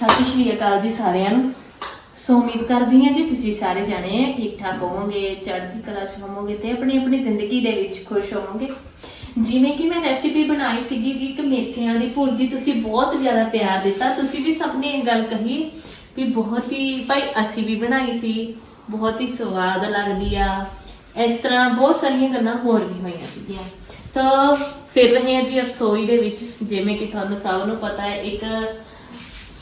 ਸਤਿ ਸ਼੍ਰੀ ਅਕਾਲ ਜੀ ਸਾਰਿਆਂ ਨੂੰ। ਸੋ ਉਮੀਦ ਕਰਦੀ ਹਾਂ ਜੀ ਤੁਸੀਂ ਸਾਰੇ ਜਾਣੇ ਠੀਕ ਠਾਕ ਹੋਵੋਗੇ, ਚੜ੍ਹਦੀ ਕਲਾ ਚ ਹੋਵੋਗੇ ਤੇ ਆਪਣੀ ਆਪਣੀ ਜ਼ਿੰਦਗੀ ਦੇ ਵਿੱਚ ਖੁਸ਼ ਹੋਵੋਗੇ। ਜਿਵੇਂ ਕਿ ਮੈਂ ਰੈਸਿਪੀ ਬਣਾਈ ਸੀਗੀ ਜੀ ਇੱਕ ਮੇਥਿਆਂ ਦੀ ਭੁਰਜੀ, ਤੁਸੀਂ ਬਹੁਤ ਜ਼ਿਆਦਾ ਪਿਆਰ ਦਿੱਤਾ। ਤੁਸੀਂ ਵੀ ਸਭ ਨੇ ਇਹ ਗੱਲ ਕਹੀ ਵੀ ਬਹੁਤ ਹੀ, ਭਾਈ ਅਸੀਂ ਵੀ ਬਣਾਈ ਸੀ, ਬਹੁਤ ਹੀ ਸਵਾਦ ਲੱਗਦੀ ਆ। ਇਸ ਤਰ੍ਹਾਂ ਬਹੁਤ ਸਾਰੀਆਂ ਗੱਲਾਂ ਹੋਰ ਵੀ ਹੋਈਆਂ ਸੀਗੀਆਂ। ਸੋ ਫਿਰ ਰਹੇ ਹਾਂ ਜੀ ਰਸੋਈ ਦੇ ਵਿੱਚ, ਜਿਵੇਂ ਕਿ ਤੁਹਾਨੂੰ ਸਭ ਨੂੰ ਪਤਾ ਹੈ, ਇੱਕ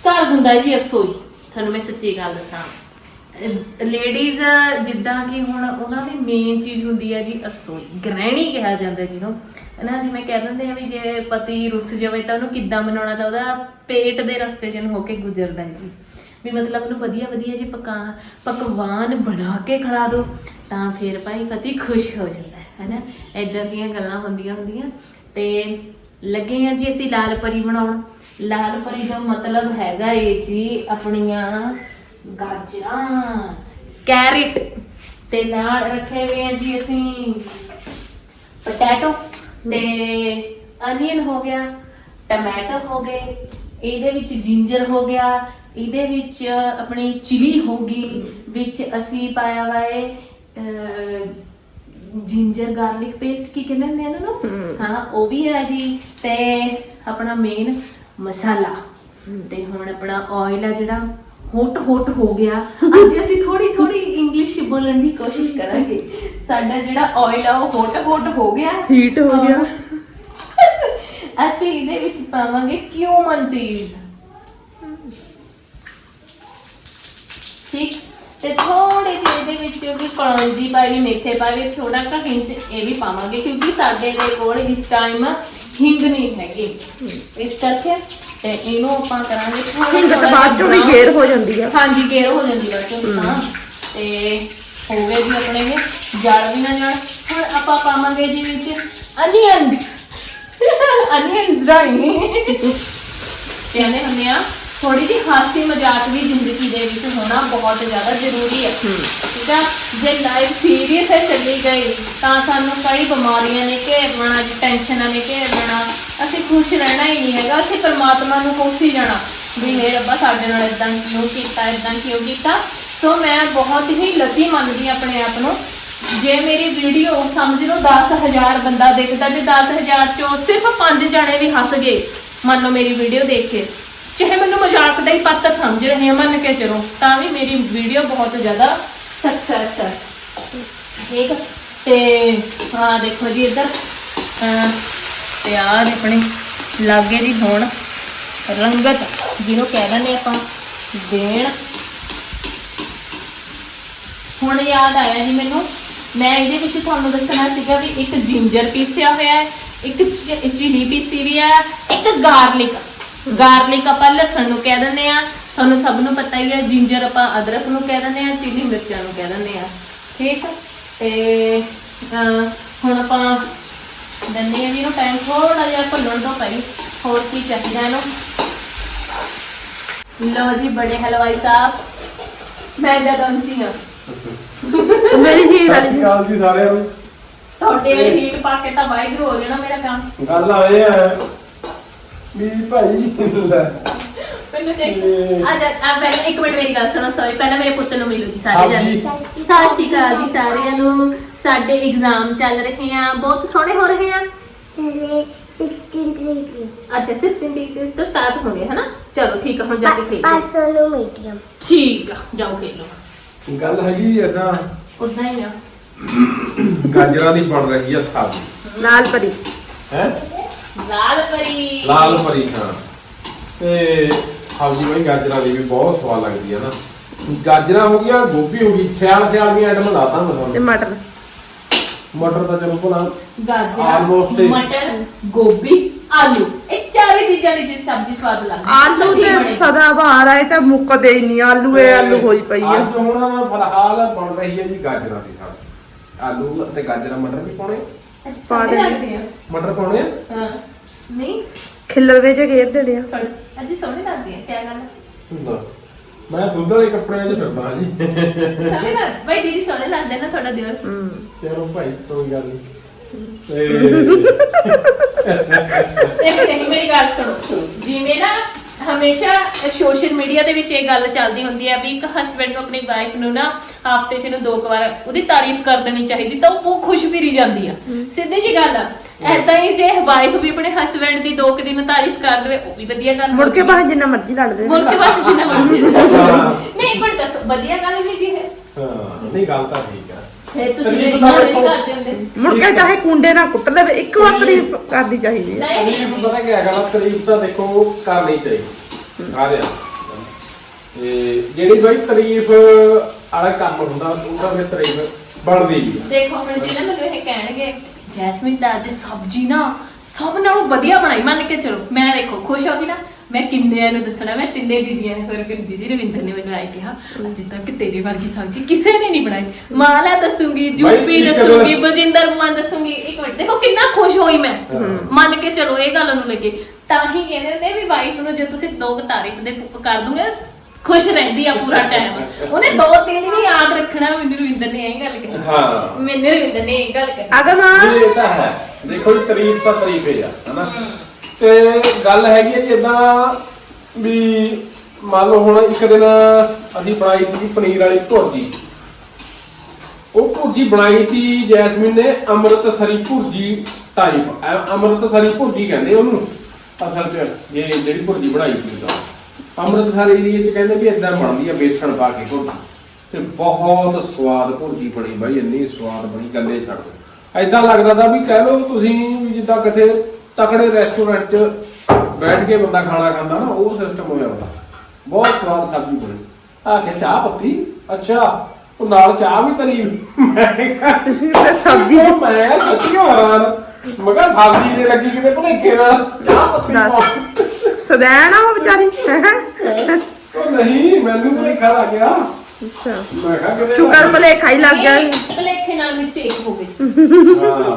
ਘਰ ਹੁੰਦਾ ਜੀ ਰਸੋਈ। ਤੁਹਾਨੂੰ ਮੈਂ ਸੱਚੀ ਗੱਲ ਦੱਸਾਂ। ਲੇਡੀਜ਼ ਜਿੱਦਾਂ ਕਿ ਹੁਣ ਉਹਨਾਂ ਦੀ ਮੇਨ ਚੀਜ਼ ਹੁੰਦੀ ਹੈ ਜੀ ਰਸੋਈ। ਗ੍ਰਹਿਣੀ ਕਿਹਾ ਜਾਂਦਾ ਜਿਹਨੂੰ ਇਹਨਾਂ। ਜਿਵੇਂ ਕਹਿ ਦਿੰਦੇ ਆ ਵੀ ਜੇ ਪਤੀ ਰੁੱਸ ਜਾਵੇ ਤਾਂ ਉਹਨੂੰ ਕਿੱਦਾਂ ਮਨਾਉਣਾ, ਤਾਂ ਉਹਦਾ ਪੇਟ ਦੇ ਰਸਤੇ ਜਨ ਹੋ ਕੇ ਗੁਜ਼ਰਦਾ ਹੈ ਜੀ। ਵੀ ਮਤਲਬ ਉਹਨੂੰ ਵਧੀਆ ਵਧੀਆ ਜੀ ਪਕਾ, ਪਕਵਾਨ ਬਣਾ ਕੇ ਖੜਾ ਦੋ, ਤਾਂ ਫਿਰ ਭਾਈ ਪਤੀ ਖੁਸ਼ ਹੋ ਜਾਂਦਾ ਹੈ ਹੈਨਾ। ਇਦਾਂ ਦੀਆਂ ਗੱਲਾਂ ਹੁੰਦੀਆਂ ਹੁੰਦੀਆਂ। ਤੇ ਲੱਗੇ ਆ ਜੀ ਅਸੀਂ ਲਾਲ ਪਰੀ ਬਣਾਉਣ। ਲਾਲ ਪਰੀ ਦਾ ਮਤਲਬ ਹੈਗਾ ਇਹ ਜੀ ਆਪਣੀਆਂ ਗਾਜਰਾਂ। ਕੈਰਟ ਤੇ ਨਾਲ ਰੱਖੇ ਹੋਏ ਆ ਜੀ ਅਸੀਂ ਪੋਟੈਟੋ ਤੇ ਅਨੀਅਨ ਹੋ ਗਿਆ ਟਮਾਟੋ ਹੋ ਗਏ ਇਹਦੇ ਵਿੱਚ ਜਿੰਜਰ ਹੋ ਗਿਆ ਇਹਦੇ ਵਿੱਚ ਆਪਣੀ ਚਿਲੀ ਹੋ ਗਈ ਵਿੱਚ ਅਸੀਂ ਪਾਇਆ ਵਾ ਹੈ ਜਿੰਜਰ ਗਾਰਲਿਕ ਪੇਸਟ ਕੀ ਕਹਿੰਦੇ ਨਾ? ਨੂੰ ਹਾਂ ਉਹ ਵੀ ਹੈ ਜੀ ਤੇ ਆਪਣਾ ਮੇਨ ਮਸਾਲਾ। ਤੇ ਹੁਣ ਆਪਣਾ ਆਇਲ ਆ ਜਿਹੜਾ ਹੋਟ ਹੋਟ ਹੋ ਗਿਆ। ਅੱਜ ਅਸੀਂ ਥੋੜੀ ਥੋੜੀ ਇੰਗਲਿਸ਼ ਬੋਲਣ ਦੀ ਕੋਸ਼ਿਸ਼ ਕਰਾਂਗੇ। ਸਾਡਾ ਜਿਹੜਾ ਆਇਲ ਆ ਉਹ ਹੋਟ ਹੋਟ ਹੋ ਗਿਆ। ਹੀਟ ਹੋ ਗਿਆ। ਅਸੀਂ ਇਹਦੇ ਵਿੱਚ ਪਾਵਾਂਗੇ ਕਿਊਮਨ ਸੀਡਸ ਠੀਕ? ਤੇ ਥੋੜੇ ਜਿਹੇ ਇਹਦੇ ਵਿੱਚ ਵੀ ਕਲੌਂਜੀ ਪਾਈ ਮੇਥੇ ਪਾਈ ਥੋੜਾ ਜਿਹਾ ਹਿੰਟ ਇਹ ਵੀ ਪਾਵਾਂਗੇ ਕਿਉਂਕਿ ਸਾਡੇ ਦੇ ਕੋਲ ਇਸ ਟਾਈਮ ਹਿੰਗ ਨਹੀਂ ਹੈਗੀ। ਇਸ ਕਰਕੇ ਤੇ ਇਹਨੂੰ ਆਪਾਂ ਕਰਾਂਗੇ ਹਿੰਗ ਤਾਂ ਬਾਅਦ ਚੋਂ ਵੀ ਗੇਰ ਹੋ ਜਾਂਦੀ ਆ। ਹਾਂਜੀ ਗੇਰ ਹੋ ਜਾਂਦੀ ਬਾਅਦ ਚੋਂ ਤਾਂ ਤੇ। ਹੋ। ਗਏ ਜੀ ਆਪਣੇ ਇਹ ਜਲ ਵੀ ਨਾ ਜਾਣ ਹੁਣ ਆਪਾਂ ਪਾਵਾਂਗੇ ਜੀ ਵਿੱਚ ਅਨੀਅਨਸ। ਅਨੀਅਨਸ ਰਾਈ ਕਹਿੰਦੇ ਹੁੰਦੇ ਆ ਥੋੜੀ ਜਿਹੀ ਹਾਸੀ ਮਜ਼ਾਕ ਵੀ ਜ਼ਿੰਦਗੀ ਦੇ ਵਿੱਚ ਹੋਣਾ ਬਹੁਤ ਜ਼ਿਆਦਾ ਜ਼ਰੂਰੀ ਹੈ। ਠੀਕ ਆ? ਜੇ ਲਾਈਫ ਸੀਰੀਅਸ ਹੈ ਚੱਲੀ ਗਈ ਤਾਂ ਸਾਨੂੰ ਕਈ ਬਿਮਾਰੀਆਂ ਨੇ ਘੇਰਨਾ ਜੀ ਟੈਨਸ਼ਨਾਂ ਨੇ ਘੇਰਨਾ ਅਸੀਂ ਖੁਸ਼ ਰਹਿਣਾ ਹੀ ਨਹੀਂ ਹੈਗਾ ਅਸੀਂ ਪਰਮਾਤਮਾ ਨੂੰ ਕੋਸੀ ਜਾਣਾ। ਵੀ ਮੇਰੇ ਰੱਬਾ ਸਾਡੇ ਨਾਲ ਇਦਾਂ ਕਿਉਂ ਕੀਤਾ ਇਦਾਂ ਕਿਉਂ ਕੀਤਾ? ਸੋ ਮੈਂ ਬਹੁਤ ਹੀ ਲੱਕੀ ਮੰਨਦੀ ਆਪਣੇ ਆਪ ਨੂੰ। ਜੇ ਮੇਰੀ ਵੀਡੀਓ ਸਮਝ ਲਓ 10000 ਬੰਦਾ ਦੇਖਦਾ ਤੇ 10000 ਚੋਂ ਸਿਰਫ 5 ਜਣੇ ਵੀ ਹੱਸ ਗਏ ਮੰਨ ਲਓ ਮੇਰੀ ਵੀਡੀਓ ਦੇਖ ਕੇ। ਚਾਹੇ ਮੈਨੂੰ ਮਜ਼ਾਕ ਦਾ ਹੀ ਪਾਤਰ ਸਮਝ ਰਹੇ ਆ ਮੰਨ ਕੇ ਚਲੋ ਤਾਂ ਵੀ ਮੇਰੀ ਵੀਡੀਓ ਬਹੁਤ ਜ਼ਿਆਦਾ ਸਕਸੈਸ ਹੈ। ਠੀਕ ਤੇ ਹਾਂ ਦੇਖੋ ਜੀ ਇੱਧਰ। ਅਹ, ਆਪਣੇ ਲਾਗੇ ਦੀ ਹੋਣ ਰੰਗਤ ਜਿਹਨੂੰ ਕਹਿ ਦਿੰਦੇ ਆਪਾਂ ਦੇਣ। ਹੁਣ ਯਾਦ ਆਇਆ ਜੀ ਮੈਨੂੰ ਮੈਂ ਇਹਦੇ ਵਿੱਚ ਤੁਹਾਨੂੰ ਦੱਸਣਾ ਸੀਗਾ ਵੀ ਇੱਕ ਜਿੰਜਰ ਪੀਸਿਆ ਹੋਇਆ ਹੈ ਇੱਕ ਚਿਲੀ ਪੀਸੀ ਵੀ ਹੈ ਇੱਕ ਗਾਰਲਿਕ ਗਾਰਲਿਕ ਆਪਾਂ ਲਸਣ ਨੂੰ ਕਹਿ ਦਿੰਦੇ ਆ ਤੁਹਾਨੂੰ ਸਭ ਨੂੰ ਪਤਾ ਹੀ ਹੈ ਜਿੰਜਰ ਆਪਾਂ ਅਦਰਕ ਨੂੰ ਕਹਿ ਦਿੰਦੇ ਆ ਚਿਲੀ ਮਿਰਚਾਂ ਨੂੰ ਕਹਿ ਦਿੰਦੇ ਆ ਠੀਕ? ਤੇ ਹੁਣ ਆਪਾਂ ਦਿੰਦੇ ਆ ਇਹਨੂੰ ਟਾਈਮ ਥੋੜਾ ਜਿਹਾ ਭੁੰਨਣ ਤੋਂ ਪਹਿਲਾਂ ਹੋਰ ਕੀ ਚਾਹੀਦਾ ਇਹਨੂੰ? ਲਓ ਜੀ ਬੜੇ ਹਲਵਾਈ ਸਾਹਿਬ ਮੈਂ ਜਦੰਤੀ ਆ ਮੇਰੀ ਹੀਰ ਸਤਿ ਵਾਲੀ ਸ਼੍ਰੀ ਅਕਾਲ ਜੀ ਸਾਰਿਆਂ ਨੂੰ। ਤੁਹਾਡੇ ਵਾਲੀ ਹੀਟ ਪਾ ਕੇ ਤਾਂ ਵਾਹਿਗੁਰੂ ਹੋ ਜਾਣਾ ਮੇਰਾ ਕੰਮ। ਗੱਲ ਆਏ ਆ ਵੀ ਭਾਈ। ਲੈ, ਮੈਨੂੰ ਦੇਖ ਆ ਜਾ ਆ ਪਹਿਲਾਂ ਇੱਕ ਮਿੰਟ ਮੇਰੀ ਗੱਲ ਸੁਣੋ ਸੌਰੀ ਪਹਿਲਾਂ ਮੇਰੇ ਪੁੱਤ ਨੂੰ ਮਿਲੋ ਜੀ ਸਾਰੇ ਜਾਣੇ। ਸਤਿ ਸ਼੍ਰੀ ਅਕਾਲ ਜੀ ਸਾਰਿਆਂ ਨੂੰ। ਸਾਡੇ ਐਗਜ਼ਾਮ ਚੱਲ ਰਹੇ ਆ ਬਹੁਤ ਸੋਹਣੇ ਹੋ ਰਹੇ ਆ। Today, 16 twenty. ਅੱਛਾ 16 ਤਰੀਕ ਤੋਂ ਸਟਾਰਟ ਹੋਣਗੇ ਹਨਾ? ਚਲੋ ਠੀਕ ਆ ਹੁਣ ਜਾ ਕੇ ਖੇਡ ਲਓ Barcelona medium. ਠੀਕ ਆ ਜਾਓ ਖੇਡ ਗੱਲ ਹੈਗੀ ਏਦਾਂ ਉਦਾਂ ਹੀ ਆ। ਗਾਜਰਾਂ ਦੀ ਬਣ ਰਹੀ ਆ ਸਬਜ਼ੀ ਲਾਲ ਪਰੀ। ਹੈ? ਲਾਲ ਪਰੀ ਲਾਲ ਪਰੀ ਖਾਂ ਤੇ ਸਬਜ਼ੀ ਵੀ ਗਾਜਰਾਂ ਦੀ ਵੀ ਬਹੁਤ ਸਵਾਦ ਲੱਗਦੀ ਆ ਨਾ। ਗਾਜਰਾਂ ਹੋ ਗਈਆਂ ਗੋਭੀ ਹੋ ਗਈ ਸਿਆਲ ਸਿਆਲ ਦੀਆਂ ਆਈਟਮ ਲਾਤਾ ਮੈਂ ਤੇ ਤੁਹਾਨੂੰ ਮਟਰ? ਮਟਰ ਤਾਂ ਚਲੋ ਭਲਾ। ਗਾਜਰਾਂ Almost ਹੀ। ਮਟਰ ਗੋਭੀ ਆਲੂ। ਇਹ ਚਾਰੇ ਚੀਜ਼ਾਂ ਦੀ ਜਿਹੜੀ ਸਬਜ਼ੀ ਸਵਾਦ ਲੱਗਦੀ ਆਲੂ ਤੇ ਸਦਾ ਬਹਾਰ ਆਏ ਤਾਂ ਮੁੱਕਦੇ ਹੀ ਨਹੀਂ। ਆਲੂ ਇਹ ਆਲੂ ਹੋਈ ਪਈ ਆ। ਅੱਜ ਹੁਣ ਫਿਲਹਾਲ ਬਣ ਰਹੀ ਹੈ ਜੀ ਗਾਜਰਾਂ ਦੀ ਸਬਜ਼ੀ। ਆਲੂ ਤੇ ਗਾਜਰਾਂ ਮਟਰ ਵੀ ਪਾਉਣੇ। ਪਾ ਦੇ ਦੇਣੇ। ਮਟਰ ਪਾਉਣੇ ਆ? ਹਾਂ। ਨਹੀਂ। ਖਿੱਲਰ ਵਿੱਚ ਘੇਰ ਦੇਣੇ ਆ। ਅਜੀ ਸੋਹਣੇ ਲੱਗਦੇ ਆ ਕਿਆ ਗੱਲ ਹੁੰਦਾ। ਮੈਂ ਦੁੱਧ ਵਾਲੇ ਕੱਪੜਿਆਂ 'ਚ ਫਿਰਦਾ ਜੀ। ਸੋਹਣੇ ਲੱਗ ਬਈ ਦੀਦੀ ਸੋਹਣੇ ਲੱਗਦੇ ਨਾ ਤੁਹਾਡਾ ਦਿਓਰ। ਹੂੰ। ਚਲੋ ਭਾਈ ਕੋਈ ਗੱਲ ਨਹੀਂ। ਤੇ ਦੇਖ ਦੇਖ ਮੇਰੀ ਗੱਲ ਸੁਣੋ। ਜਿਵੇਂ ਨਾ ਹਮੇਸ਼ਾ ਸੋਸ਼ਲ ਮੀਡੀਆ ਦੇ ਵਿੱਚ ਇਹ ਗੱਲ ਚੱਲਦੀ ਹੁੰਦੀ ਹੈ ਵੀ ਇੱਕ ਹਸਬੰਡ ਨੂੰ ਆਪਣੀ ਵਾਈਫ ਨੂੰ ਨਾ ਹਫ਼ਤੇ 'ਚ ਨੂੰ ਦੋ ਕੁ ਵਾਰ ਉਹਦੀ ਤਾਰੀਫ ਕਰ ਦੇਣੀ ਚਾਹੀਦੀ ਤਾਂ ਉਹ ਖੁਸ਼ ਫਿਰੀ ਜਾਂਦੀ ਆ। ਸਿੱਧੀ ਜੀ ਗੱਲ ਆ ਐਦਾਂ ਹੀ ਜੇ ਵਾਈਫ ਵੀ ਆਪਣੇ ਹਸਬੰਡ ਦੀ ਦੋ ਕੁ ਦਿਨ ਤਾਰੀਫ ਕਰ ਦੇਵੇ ਉਹ ਵੀ ਵਧੀਆ ਗੱਲ ਮੁੜ ਕੇ। ਬਾਹਰ ਜਿੰਨਾ ਮਰਜ਼ੀ ਲੜਦੇ ਮੁੜ ਕੇ ਬਾਅਦ 'ਚ ਜਿੰਨਾ ਮਰਜ਼ੀ। ਨਹੀਂ ਪਰ ਦੱਸ ਵਧੀਆ ਗੱਲ ਨਹੀਂ ਜੀ ਹੈ ਹਾਂ ਨਹੀਂ ਗੱਲ ਤਾਂ ਠੀਕ ਆ। ਫਿਰ ਤੁਸੀਂ ਮੇਰੀ ਗੱਲ ਨਹੀਂ। ਕਰਦੇ ਹੁੰਦੇ। ਮੁੜ ਕੇ ਚਾਹੇ ਕੁੰਡੇ ਨਾਲ ਕੁੱਟ ਲਵੇ ਇੱਕ ਵਾਰ ਤਾਰੀਫ ਕਰਦੀ ਚਾਹੀਦੀ ਹੈ। ਨਹੀਂ। ਤਰੀਫ ਪਤਾ ਕੀ ਹੈਗਾ ਵਾ ਤਰੀਫ ਤਾਂ ਦੇਖੋ ਕਰਨੀ ਚਾਹੀਦੀ ਆ ਰਿਹਾ ਤੇ ਜਿਹੜੀ ਬਈ ਤਰੀਫ ਵਾਲਾ ਕੰਮ ਹੁੰਦਾ ਉਹਦਾ ਫਿਰ ਤਰੀਫ ਬਣਦੀ ਵੀ ਆ। ਦੇਖੋ ਹੁਣ ਜੀ ਨਾ ਮੈਨੂੰ ਇਹ ਕਹਿਣਗੇ ਜੈਸਮੀਨ ਦਾ ਅੱਜ ਸਬਜ਼ੀ ਨਾ ਸਭ ਨਾਲੋਂ ਵਧੀਆ ਬਣਾਈ ਮੰਨ ਕੇ ਚਲੋ। ਮੈਂ ਦੇਖੋ ਖੁਸ਼ ਹੋ ਗਈ ਨਾ। ਮੈਂ ਕਿੰਨਿਆਂ ਨੂੰ ਦੱਸਣਾ ਮੈਂ ਤਿੰਨੇ ਦੀਦੀਆਂ ਨੇ ਫਿਰ ਕਿ ਦੀਦੀ ਰਵਿੰਦਰ ਨੇ ਮੈਨੂੰ ਆਏ ਕਿਹਾ ਅੱਜ ਤੱਕ ਤੇਰੇ ਵਰਗੀ ਸਬਜ਼ੀ ਕਿਸੇ ਨੇ ਨਹੀਂ ਬਣਾਈ। ਮਾਲਾ ਦੱਸੂਗੀ ਜੂਪੀ ਦੱਸੂਗੀ ਬਲਜਿੰਦਰ ਮਾਨ ਦੱਸੂਗੀ। ਇੱਕ ਮਿੰਟ ਦੇਖੋ ਕਿੰਨਾ ਖੁਸ਼ ਹੋਈ ਮੈਂ। ਮੰਨ ਕੇ ਚਲੋ ਇਹ ਗੱਲ ਨੂੰ ਲੱਗੇ ਤਾਂ ਹੀ ਕਹਿੰਦੇ ਨੇ ਵੀ ਵਾਈਫ ਨੂੰ ਜੇ ਤੁਸੀਂ ਦੋ ਕੁ ਤਾਰੀਫ ਦੇ ਕਰ ਦੂੰਗੇ ਖੁਸ਼ ਰਹਿੰਦੀ ਆ ਪੂਰਾ ਟਾਈਮ ਉਹਨੇ ਦੋ ਤਿੰਨ ਵੀ ਯਾਦ ਰੱਖਣਾ ਮੈਨੂੰ ਰਵਿੰਦਰ ਨੇ ਇਹ ਗੱਲ ਕਹੀ। ਹਾਂ। ਮੈਨੂੰ ਰਵਿੰਦਰ ਨੇ ਇਹ ਗੱਲ ਕਹੀ। ਅਗਮ! ਜੀ, ਇਹ ਤਾਂ ਹੈ। ਦੇਖੋ ਜੀ ਤਾਰੀਫ ਤਾਂ ਤਾਰੀਫ ਹੀ ਆ ਹਨਾ? ਤੇ ਗੱਲ ਹੈਗੀ ਹੈ ਜਿੱਦਾਂ ਵੀ ਮੰਨ ਲਓ ਹੁਣ ਇੱਕ ਦਿਨ ਅਸੀਂ ਬਣਾਈ ਸੀ ਪਨੀਰ ਵਾਲੀ ਭੁਰਜੀ। ਉਹ ਭੁਰਜੀ ਬਣਾਈ ਸੀ ਜੈਸਮੀਨ ਨੇ ਅੰਮ੍ਰਿਤਸਰੀ ਭੁਰਜੀ ਟਾਈਪ ਅੰਮ੍ਰਿਤਸਰੀ ਭੁਰਜੀ ਕਹਿੰਦੇ ਉਹਨੂੰ। ਅਸਲ 'ਚ ਇਹ ਜਿਹੜੀ ਭੁਰਜੀ ਬਣਾਈ ਸੀ ਤਾਂ। ਅੰਮ੍ਰਿਤਸਰ ਏਰੀਏ 'ਚ ਕਹਿੰਦੇ ਵੀ ਇਦਾਂ ਬਣਦੀ ਆ ਬੇਸਣ ਪਾ ਕੇ ਭੁਰਜੀ ਤੇ ਬਹੁਤ ਸਵਾਦ ਭੁਰਜੀ ਬਣੀ ਬਾਈ ਇੰਨੀ ਸਵਾਦ ਬਣੀ ਗੱਲੇ ਛੱਡ। ਏਦਾਂ ਲੱਗਦਾ ਤਾਂ ਵੀ ਕਹਿ ਲਓ ਤੁਸੀਂ ਜਿੱਦਾਂ ਕਿਤੇ ਤਕੜੇ ਰੈਸਟੋਰੈਂਟ 'ਚ ਬੈਠ ਕੇ ਬੰਦਾ ਖਾਣਾ ਖਾਂਦਾ ਨਾ ਉਹ ਸਿਸਟਮ ਹੋਇਆ ਹੁੰਦਾ। ਬਹੁਤ ਸਵਾਦ ਸਬਜ਼ੀ ਬਣੀ। ਆ ਕੇ ਚਾਹ ਪੱਤੀ? ਅੱਛਾ ਉਹ ਨਾਲ ਚਾਹ ਵੀ ਤਰੀ। ਮੈਂ ਸਬਜ਼ੀ? ਮੈਂ ਸੱਚੀ ਹੈਰਾਨ। ਸਬਜ਼ੀ ਜੇ ਲੱਗੀ ਕਿਤੇ ਭੁਲੇਖੇ ਨਾਲ ਚਾਹ ਪੱਤੀ ਸਦੈਣ ਆ ਉਹ ਵਿਚਾਰੀ। ਹੈਂ? ਉਹ ਨਹੀਂ ਮੈਨੂੰ ਭੁਲੇਖਾ ਲੱਗ ਗਿਆ। ਅੱਛਾ। ਮੈਂ ਕਿਹਾ ਕਿਤੇ ਸ਼ੁਕਰ ਭਲੇਖਾ ਹੀ ਲੱਗ ਗਿਆ। ਭੁਲੇਖੇ ਨਾਲ ਮਿਸਟੇਕ ਹੋ ਗਈ। ਹਾਂ।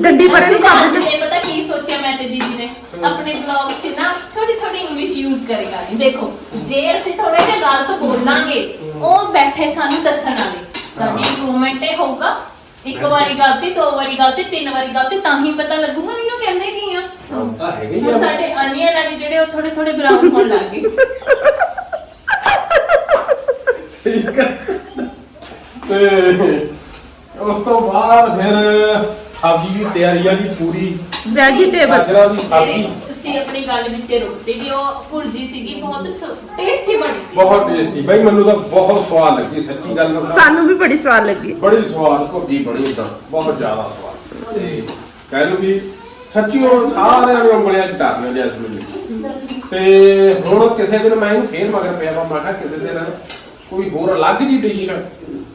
ਡੰਡੀ ਪਰੇ ਨੂੰ ਅੱਜ ਨੇ ਪਤਾ ਕੀ ਸੋਚਿਆ ਮੈਂ ਤੇ ਦੀਦੀ ਨੇ? ਆਪਣੇ ਬਲੌਗ 'ਚ ਨਾ ਥੋੜੀ ਥੋੜੀ ਇੰਗਲਿਸ਼ ਯੂਜ਼ ਕਰੇਗਾ ਜੀ। ਦੇਖੋ ਜੇ ਅਸੀਂ ਥੋੜਾ ਜਿਹਾ ਗਲਤ ਬੋਲਾਂਗੇ ਉਹ ਬੈਠੇ ਸਾਨੂੰ ਦੱਸਣ ਵਾਲੇ। ਸਾਡੀ ਇੰਪਰੂਵਮੈਂਟ ਇਹ ਹੋਊਗਾ ਇੱਕ ਵਾਰੀ ਗਲਤੀ ਦੋ ਵਾਰੀ ਗਲਤੀ ਤਿੰਨ ਵਾਰੀ ਗਲਤੀ ਤਾਂ ਹੀ ਪਤਾ ਲੱਗੂਗਾ ਵੀ ਇਹਨੂੰ ਕਹਿੰਦੇ ਕੀ ਆ। ਹੁਣ ਤਾਂ ਹੈਗੇ ਹੀ ਹੁਣ ਆ ਸਾਡੇ ਅਨੀਅਨ ਆ ਜਿਹੜੇ ਉਹ ਥੋੜੇ ਥੋੜੇ ਬਰਾਊਨ ਹੋਣ ਲੱਗ ਗਏ। ਠੀਕ ਹੈ ਤੇ ਉਸ ਤੋਂ ਬਾਅਦ ਫਿਰ ਸਬਜ਼ੀ ਦੀ ਤਿਆਰੀ ਆ ਜੀ ਪੂਰੀ। ਵੈਜੀਟੇਬਲ ਗਾਜਰਾਂ ਦੀ ਸਬਜ਼ੀ। ਤੁਸੀਂ ਆਪਣੀ ਗੱਲ ਵਿੱਚ ਰੋਟੀ ਦੀ ਉਹ ਭੁਰਜੀ ਸੀਗੀ ਬਹੁਤ ਟੇਸਟੀ ਬਣੀ ਸੀ। ਬਹੁਤ ਟੇਸਟੀ ਬਾਈ ਮੈਨੂੰ ਤਾਂ ਬਹੁਤ ਸਵਾਦ ਲੱਗੀ ਸੱਚੀ ਗੱਲ ਕਰਾਂ ਸਾਨੂੰ ਵੀ ਬੜੀ ਸਵਾਦ ਲੱਗੀ। ਬੜੀ ਸਵਾਦ ਭੁਰਜੀ ਬਣੀ ਉਦਾਂ ਬਹੁਤ ਜ਼ਿਆਦਾ ਸਵਾਦ। ਤੇ ਕਹਿ ਲਓ ਵੀ ਸੱਚੀ ਉਹ ਸਾਰਿਆਂ ਨੂੰ ਉਂਗਲੀਆਂ ਚ ਧਰਨੀਆਂ ਜੈਸਮੀਨ ਨੇ ਤੇ ਹੁਣ ਕਿਸੇ ਦਿਨ ਮੈਂ ਇਹਨੂੰ ਫੇਰ ਮਗਰ ਪਿਆ ਵਾ ਮੈਂ ਕਿਹਾ ਕਿਸੇ ਦਿਨ ਕੋਈ ਹੋਰ ਅਲੱਗ ਜੀ ਡਿਸ਼